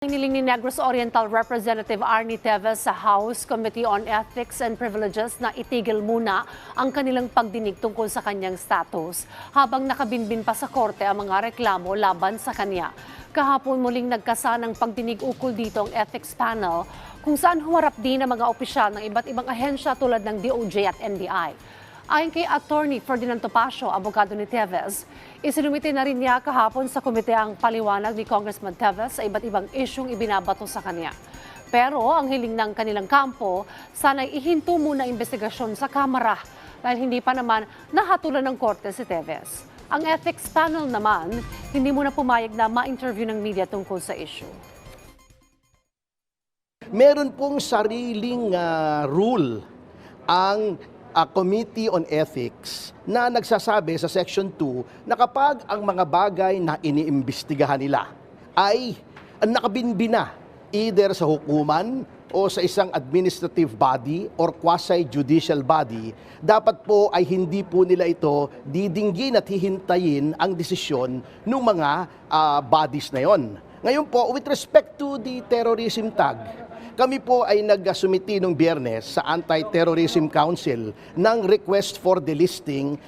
Niling ni Negros Oriental Representative Arnie Teves sa House Committee on Ethics and Privileges na itigil muna ang kanilang pagdinig tungkol sa kanyang status habang nakabinbin pa sa korte ang mga reklamo laban sa kanya. Kahapon muling nagkasa ng pagdinig ukol dito ang ethics panel kung saan humarap din ang mga opisyal ng iba't ibang ahensya tulad ng DOJ at NBI. Ayon kay Attorney Ferdinand Topacio, abogado ni Teves, isinumite na rin niya kahapon sa komite ang paliwanag ni Congressman Teves sa iba't ibang isyong ibinabato sa kanya. Pero ang hiling ng kanilang kampo, sana'y ihinto muna investigasyon sa Kamara dahil hindi pa naman nahatulan ng korte si Teves. Ang ethics panel naman, hindi muna pumayag na ma-interview ng media tungkol sa issue. meron pong sariling ah, rule ang ah, Committee on Ethics na nagsasabi sa Section 2 na kapag ang mga bagay na iniimbestigahan nila ay nakabinbin na either sa hukuman o sa isang administrative body or quasi-judicial body, dapat po ay hindi po nila ito didinggin at hihintayin ang desisyon ng mga ah, bodies na yon. Ngayon po, with respect to the terrorism tag, kami po ay nagsumiti nung biyernes sa Anti-Terrorism Council ng request for delisting